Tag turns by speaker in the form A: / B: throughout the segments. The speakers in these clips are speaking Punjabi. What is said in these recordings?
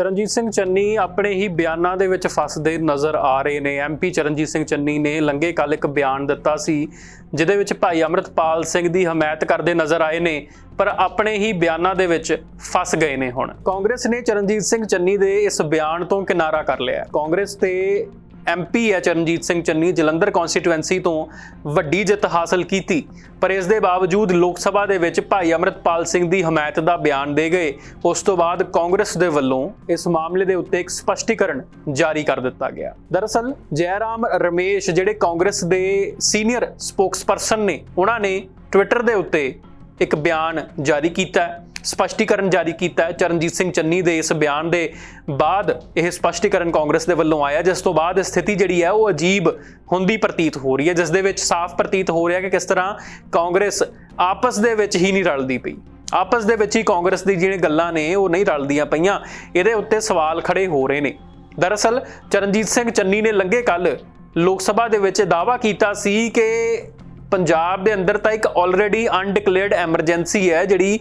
A: ਚਰਨਜੀਤ ਸਿੰਘ ਚੰਨੀ ਆਪਣੇ ਹੀ ਬਿਆਨਾਂ ਦੇ ਵਿੱਚ ਫਸਦੇ ਨਜ਼ਰ ਆ ਰਹੇ ਨੇ। ਐਮਪੀ ਚਰਨਜੀਤ ਸਿੰਘ ਚੰਨੀ ਨੇ ਲੰਗੇ ਕੱਲ ਇੱਕ ਬਿਆਨ ਦਿੱਤਾ ਸੀ, ਜਿਹਦੇ ਵਿੱਚ ਭਾਈ ਅਮਰਤਪਾਲ ਸਿੰਘ ਦੀ ਹਮਾਇਤ ਕਰਦੇ ਨਜ਼ਰ ਆਏ ਨੇ, ਪਰ ਆਪਣੇ ਹੀ ਬਿਆਨਾਂ ਦੇ ਵਿੱਚ ਫਸ ਗਏ ਨੇ ਹੁਣ। ਕਾਂਗਰਸ ਨੇ ਚਰਨਜੀਤ ਸਿੰਘ ਚੰਨੀ ਦੇ ਇਸ ਬਿਆਨ ਤੋਂ ਕਿਨਾਰਾ ਕਰ ਲਿਆ ਕਾਂਗਰਸ ਤੇ ਐਮਪੀ ਹੈ ਚਰਨਜੀਤ ਸਿੰਘ ਚੰਨੀ, ਜਲੰਧਰ ਕਨਸਟੀਟੂਐਂਸੀ ਤੋਂ ਵੱਡੀ ਜਿੱਤ ਹਾਸਲ ਕੀਤੀ। ਪਰ ਇਸ ਦੇ ਬਾਵਜੂਦ ਲੋਕ ਸਭਾ ਦੇ ਵਿੱਚ ਭਾਈ ਅਮਰਤਪਾਲ ਸਿੰਘ ਦੀ ਹਮਾਇਤ ਦਾ ਬਿਆਨ ਦੇ ਗਏ। ਉਸ ਤੋਂ ਬਾਅਦ ਕਾਂਗਰਸ ਦੇ ਵੱਲੋਂ ਇਸ ਮਾਮਲੇ ਦੇ ਉੱਤੇ ਇੱਕ ਸਪਸ਼ਟੀਕਰਨ ਜਾਰੀ ਕਰ ਦਿੱਤਾ ਗਿਆ। ਦਰਅਸਲ, ਜੈਰਾਮ ਰਮੇਸ਼, ਜਿਹੜੇ ਕਾਂਗਰਸ ਦੇ ਸੀਨੀਅਰ ਸਪੋਕਸਪਰਸਨ ਨੇ, ਉਹਨਾਂ ਨੇ ਟਵਿੱਟਰ ਦੇ ਉੱਤੇ ਇੱਕ ਬਿਆਨ ਜਾਰੀ ਕੀਤਾ ਹੈ। ਸਪਸ਼ਟੀਕਰਨ ਜਾਰੀ ਕੀਤਾ ਹੈ। ਚਰਨਜੀਤ ਸਿੰਘ ਚੰਨੀ ਦੇ ਇਸ ਬਿਆਨ ਦੇ ਬਾਅਦ ਇਹ ਸਪਸ਼ਟੀਕਰਨ ਕਾਂਗਰਸ ਦੇ ਵੱਲੋਂ ਆਇਆ ਜਿਸ ਤੋਂ ਬਾਅਦ ਸਥਿਤੀ ਜਿਹੜੀ ਹੈ, ਉਹ ਅਜੀਬ ਹੁੰਦੀ ਪ੍ਰਤੀਤ ਹੋ ਰਹੀ ਹੈ। ਜਿਸ ਦੇ ਵਿੱਚ ਸਾਫ਼ ਪ੍ਰਤੀਤ ਹੋ ਰਿਹਾ ਕਿ ਕਿਸ ਤਰ੍ਹਾਂ ਕਾਂਗਰਸ ਆਪਸ ਦੇ ਵਿੱਚ ਹੀ ਨਹੀਂ ਰਲਦੀ ਪਈ। ਆਪਸ ਦੇ ਵਿੱਚ ਹੀ ਕਾਂਗਰਸ ਦੀ ਜਿਹੜੀਆਂ ਗੱਲਾਂ ਨੇ, ਉਹ ਨਹੀਂ ਰਲਦੀਆਂ ਪਈਆਂ। ਇਹਦੇ ਉੱਤੇ ਸਵਾਲ ਖੜੇ ਹੋ ਰਹੇ ਨੇ। ਦਰਅਸਲ, ਚਰਨਜੀਤ ਸਿੰਘ ਚੰਨੀ ਨੇ ਲੰਘੇ ਕੱਲ ਲੋਕ ਸਭਾ ਦੇ ਵਿੱਚ ਦਾਅਵਾ ਕੀਤਾ ਸੀ ਕਿ ਪੰਜਾਬ ਦੇ ਅੰਦਰ ਤਾਂ ਇੱਕ ਆਲਰੇਡੀ ਅਨਡਿਕਲੇਅਰਡ ਐਮਰਜੈਂਸੀ ਹੈ ਜਿਹੜੀ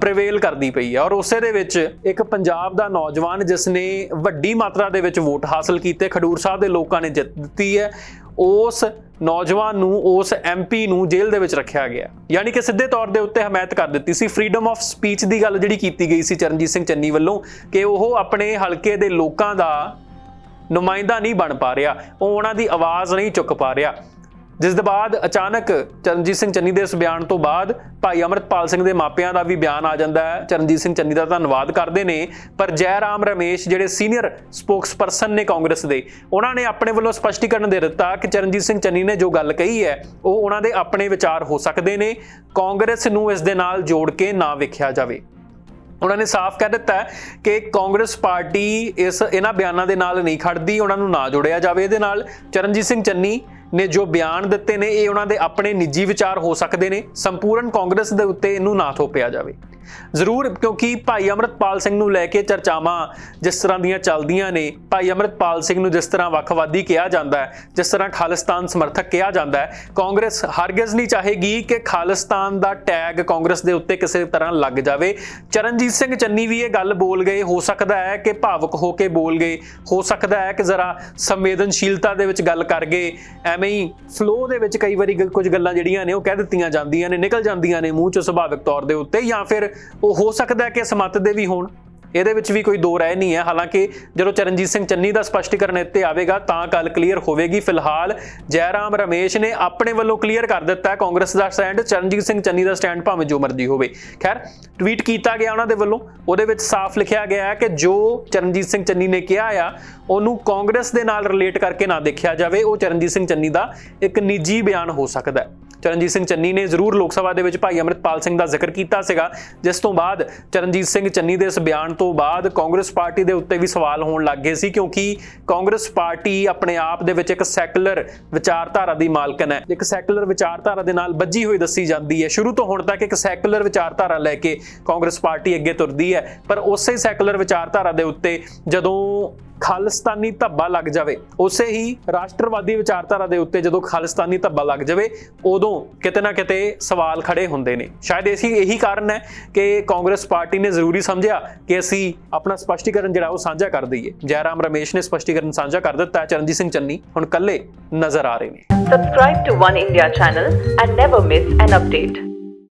A: ਪ੍ਰੀਵੇਲ ਕਰਦੀ ਪਈ ਹੈ। ਔਰ ਉਸੇ ਦੇ ਵਿੱਚ ਇੱਕ ਪੰਜਾਬ ਦਾ ਨੌਜਵਾਨ ਜਿਸ ਨੇ ਵੱਡੀ ਮਾਤਰਾ ਦੇ ਵਿੱਚ ਵੋਟ ਹਾਸਲ ਕੀਤੇ, ਖਡੂਰ ਸਾਹਿਬ ਦੇ ਲੋਕਾਂ ਨੇ ਜਿੱਤ ਦਿੱਤੀ ਹੈ। ਉਸ ਨੌਜਵਾਨ ਨੂੰ, ਉਸ ਐਮਪੀ ਨੂੰ ਜੇਲ੍ਹ ਦੇ ਵਿੱਚ ਰੱਖਿਆ ਗਿਆ। ਯਾਨੀ ਕਿ ਸਿੱਧੇ ਤੌਰ ਦੇ ਉੱਤੇ ਹਮਾਇਤ ਕਰ ਦਿੱਤੀ ਸੀ। ਫਰੀडम ਆਫ ਸਪੀਚ ਦੀ ਗੱਲ ਜਿਹੜੀ ਕੀਤੀ ਗਈ ਸੀ ਚਰਨਜੀਤ ਸਿੰਘ ਚੰਨੀ ਵੱਲੋਂ, ਕਿ ਉਹ ਆਪਣੇ ਹਲਕੇ ਦੇ ਲੋਕਾਂ ਦਾ ਨੁਮਾਇੰਦਾ ਨਹੀਂ ਬਣ ਪਾ ਰਿਹਾ, ਉਹ ਉਹਨਾਂ ਦੀ ਆਵਾਜ਼ ਨਹੀਂ ਚੁੱਕ ਪਾ ਰਿਹਾ। ਜਿਸ ਦੇ ਬਾਅਦ ਅਚਾਨਕ ਚਰਨਜੀਤ ਸਿੰਘ ਚੰਨੀ ਦੇ ਇਸ ਬਿਆਨ ਤੋਂ ਬਾਅਦ ਭਾਈ ਅਮਰਤਪਾਲ ਸਿੰਘ ਦੇ ਮਾਪਿਆਂ ਦਾ ਵੀ ਬਿਆਨ ਆ ਜਾਂਦਾ ਹੈ। ਚਰਨਜੀਤ ਸਿੰਘ ਚੰਨੀ ਦਾ ਧੰਨਵਾਦ ਕਰਦੇ ਨੇ। ਪਰ ਜੈਰਾਮ ਰਮੇਸ਼ ਜਿਹੜੇ ਸੀਨੀਅਰ ਸਪੋਕਸਪਰਸਨ ਨੇ ਕਾਂਗਰਸ ਦੇ, ਉਹਨਾਂ ਨੇ ਆਪਣੇ ਵੱਲੋਂ ਸਪਸ਼ਟੀਕਰਨ ਦੇ ਦਿੱਤਾ ਕਿ ਚਰਨਜੀਤ ਸਿੰਘ ਚੰਨੀ ਨੇ ਜੋ ਗੱਲ ਕਹੀ ਹੈ, ਉਹ ਉਹਨਾਂ ਦੇ ਆਪਣੇ ਵਿਚਾਰ ਹੋ ਸਕਦੇ ਨੇ। ਕਾਂਗਰਸ ਨੂੰ ਇਸ ਦੇ ਨਾਲ ਜੋੜ ਕੇ ਨਾ ਵੇਖਿਆ ਜਾਵੇ। ਉਹਨਾਂ ਨੇ ਸਾਫ਼ ਕਹਿ ਦਿੱਤਾ ਕਿ ਕਾਂਗਰਸ ਪਾਰਟੀ ਇਸ ਇਹਨਾਂ ਬਿਆਨਾਂ ਦੇ ਨਾਲ ਨਹੀਂ ਖੜਦੀ, ਉਹਨਾਂ ਨੂੰ ਨਾ ਜੋੜਿਆ ਜਾਵੇ। ਇਹਦੇ ਨਾਲ ਚਰਨਜੀਤ ਸਿੰਘ ਚੰਨੀ ਨੇ ਜੋ ਬਿਆਨ ਦਿੱਤੇ ਨੇ, ਇਹ ਉਹਨਾਂ ਦੇ ਆਪਣੇ ਨਿੱਜੀ ਵਿਚਾਰ ਹੋ ਸਕਦੇ ਨੇ। ਸੰਪੂਰਨ ਕਾਂਗਰਸ ਦੇ ਉੱਤੇ ਇਹਨੂੰ ਨਾ ਥੋਪਿਆ ਜਾਵੇ। ਜ਼ਰੂਰ, ਕਿਉਂਕਿ ਭਾਈ ਅਮਰਤਪਾਲ ਸਿੰਘ ਨੂੰ ਲੈ ਕੇ ਚਰਚਾਵਾਂ ਜਿਸ ਤਰ੍ਹਾਂ ਦੀਆਂ ਚੱਲਦੀਆਂ ਨੇ, ਭਾਈ ਅਮਰਤਪਾਲ ਸਿੰਘ ਨੂੰ ਜਿਸ ਤਰ੍ਹਾਂ ਵੱਖਵਾਦੀ ਕਿਹਾ ਜਾਂਦਾ ਹੈ, ਜਿਸ ਤਰ੍ਹਾਂ ਖਾਲਿਸਤਾਨ ਸਮਰਥਕ ਕਿਹਾ ਜਾਂਦਾ ਹੈ, ਕਾਂਗਰਸ ਹਰਗਿਜ਼ ਨਹੀਂ ਚਾਹੇਗੀ ਕਿ ਖਾਲਿਸਤਾਨ ਦਾ ਟੈਗ ਕਾਂਗਰਸ ਦੇ ਉੱਤੇ ਕਿਸੇ ਤਰ੍ਹਾਂ ਲੱਗ ਜਾਵੇ। ਚਰਨਜੀਤ ਸਿੰਘ ਚੰਨੀ ਵੀ ਇਹ ਗੱਲ ਬੋਲ ਗਏ, ਹੋ ਸਕਦਾ ਹੈ ਕਿ ਭਾਵੁਕ ਹੋ ਕੇ ਬੋਲ ਗਏ, ਹੋ ਸਕਦਾ ਹੈ ਕਿ ਜ਼ਰਾ ਸੰਵੇਦਨਸ਼ੀਲਤਾ ਦੇ ਵਿੱਚ ਗੱਲ ਕਰ ਗਏ, ਐਵੇਂ ਹੀ ਫਲੋ ਦੇ ਵਿੱਚ ਕਈ ਵਾਰੀ ਗ- ਕੁਝ ਗੱਲਾਂ ਜਿਹੜੀਆਂ ਨੇ ਉਹ ਕਹਿ ਦਿੱਤੀਆਂ ਜਾਂਦੀਆਂ ਨੇ, ਨਿਕਲ ਜਾਂਦੀਆਂ ਨੇ ਮੂੰਹ ਚੋਂ ਸੁਭਾਵਿਕ ਤੌਰ ਦੇ ਉੱਤੇ ਜਾਂ ਫਿਰ ਉਹ ਹੋ ਸਕਦਾ ਹੈ ਕਿ ਸਮੱਤ ਦੇ ਵੀ ਹੋਣ। ਇਹਦੇ ਵਿੱਚ ਵੀ ਕੋਈ ਦੋ ਰਾਏ ਨਹੀਂ ਹੈ। ਹਾਲਾਂਕਿ ਜਦੋਂ ਚਰਨਜੀਤ ਸਿੰਘ ਚੰਨੀ ਦਾ ਸਪਸ਼ਟੀਕਰਨ ਇੱਥੇ ਆਵੇਗਾ, ਤਾਂ ਗੱਲ ਕਲੀਅਰ ਹੋਵੇਗੀ। ਫਿਲਹਾਲ ਜੈਰਾਮ ਰਮੇਸ਼ ਨੇ ਆਪਣੇ ਵੱਲੋਂ ਕਲੀਅਰ ਕਰ ਦਿੱਤਾ ਹੈ। ਕਾਂਗਰਸ ਦਾ ਸਟੈਂਡ ਚਰਨਜੀਤ ਸਿੰਘ ਚੰਨੀ ਦਾ ਸਟੈਂਡ ਭਾਵੇਂ ਜੋ ਮਰਜ਼ੀ ਹੋਵੇ। ਖੈਰ ਟਵੀਟ ਕੀਤਾ ਗਿਆ ਉਹਨਾਂ ਦੇ ਵੱਲੋਂ। ਉਹਦੇ ਵਿੱਚ ਸਾਫ਼ ਲਿਖਿਆ ਗਿਆ ਹੈ ਕਿ ਜੋ ਚਰਨਜੀਤ ਸਿੰਘ ਚੰਨੀ ਨੇ ਕਿਹਾ ਆ, ਉਹਨੂੰ ਕਾਂਗਰਸ ਦੇ ਨਾਲ ਰਿਲੇਟ ਕਰਕੇ ਨਾ ਦੇਖਿਆ ਜਾਵੇ। ਉਹ ਚਰਨਜੀਤ ਸਿੰਘ ਚੰਨੀ ਦਾ ਇੱਕ ਨਿੱਜੀ ਬਿਆਨ ਹੋ ਸਕਦਾ ਹੈ। ਚਰਨਜੀਤ ਸਿੰਘ ਚੰਨੀ ਨੇ ਜ਼ਰੂਰ ਲੋਕ ਸਭਾ ਦੇ ਵਿੱਚ ਭਾਈ ਅਮਰਿਤਪਾਲ ਸਿੰਘ ਦਾ ਜ਼ਿਕਰ ਕੀਤਾ ਸੀਗਾ, ਜਿਸ ਤੋਂ ਬਾਅਦ ਚਰਨਜੀਤ ਸਿੰਘ ਚੰਨੀ ਦੇ ਇਸ ਬਿਆਨ ਤੋਂ ਬਾਅਦ ਕਾਂਗਰਸ ਪਾਰਟੀ ਦੇ ਉੱਤੇ ਵੀ ਸਵਾਲ ਹੋਣ ਲੱਗ ਗਏ ਸੀ, ਕਿਉਂਕਿ ਕਾਂਗਰਸ ਪਾਰਟੀ ਆਪਣੇ ਆਪ ਦੇ ਵਿੱਚ ਇੱਕ ਸੈਕੂਲਰ ਵਿਚਾਰਧਾਰਾ ਦੀ ਮਾਲਕਨ ਹੈ। ਇੱਕ ਸੈਕੂਲਰ ਵਿਚਾਰਧਾਰਾ ਦੇ ਨਾਲ ਵੱਜੀ ਹੋਈ ਦੱਸੀ ਜਾਂਦੀ ਹੈ। ਸ਼ੁਰੂ ਤੋਂ ਹੁਣ ਤੱਕ ਇੱਕ ਸੈਕੂਲਰ ਵਿਚਾਰਧਾਰਾ ਲੈ ਕੇ ਕਾਂਗਰਸ ਪਾਰਟੀ ਅੱਗੇ ਤੁਰਦੀ ਹੈ, ਪਰ ਉਸੇ ਸੈਕੂਲਰ ਵਿਚਾਰਧਾਰਾ ਦੇ ਉੱਤੇ ਜਦੋਂ ਖਾਲਿਸਤਾਨੀ ਧੱਬਾ ਲੱਗ ਜਾਵੇ। ਉਸੇ ਹੀ ਰਾਸ਼ਟਰਵਾਦੀ ਵਿਚਾਰਧਾਰਾ ਦੇ ਉੱਤੇ ਜਦੋਂ ਖਾਲਿਸਤਾਨੀ ਧੱਬਾ ਲੱਗ ਜਾਵੇ, ਉਦੋਂ ਕਿਤੇ ਨਾ ਕਿਤੇ ਸਵਾਲ ਖੜੇ ਹੁੰਦੇ ਨੇ। ਸ਼ਾਇਦ ਇਸੀ ਇਹੀ ਕਾਰਨ ਹੈ ਕਿ ਕਾਂਗਰਸ ਪਾਰਟੀ ਨੇ ਜ਼ਰੂਰੀ ਸਮਝਿਆ ਕਿ ਅਸੀਂ ਆਪਣਾ ਸਪਸ਼ਟੀਕਰਨ ਜਿਹੜਾ ਉਹ ਸਾਂਝਾ ਕਰ ਦਈਏ। ਜੈਰਾਮ ਰਮੇਸ਼ ਨੇ ਸਪਸ਼ਟੀਕਰਨ ਸਾਂਝਾ ਕਰ ਦਿੱਤਾ ਚਰਨਜੀਤ ਸਿੰਘ ਚੰਨੀ ਹੁਣ ਕੱਲੇ ਨਜ਼ਰ ਆ ਰਹੇ ਨੇ।
B: Subscribe to One India channel and never miss an update.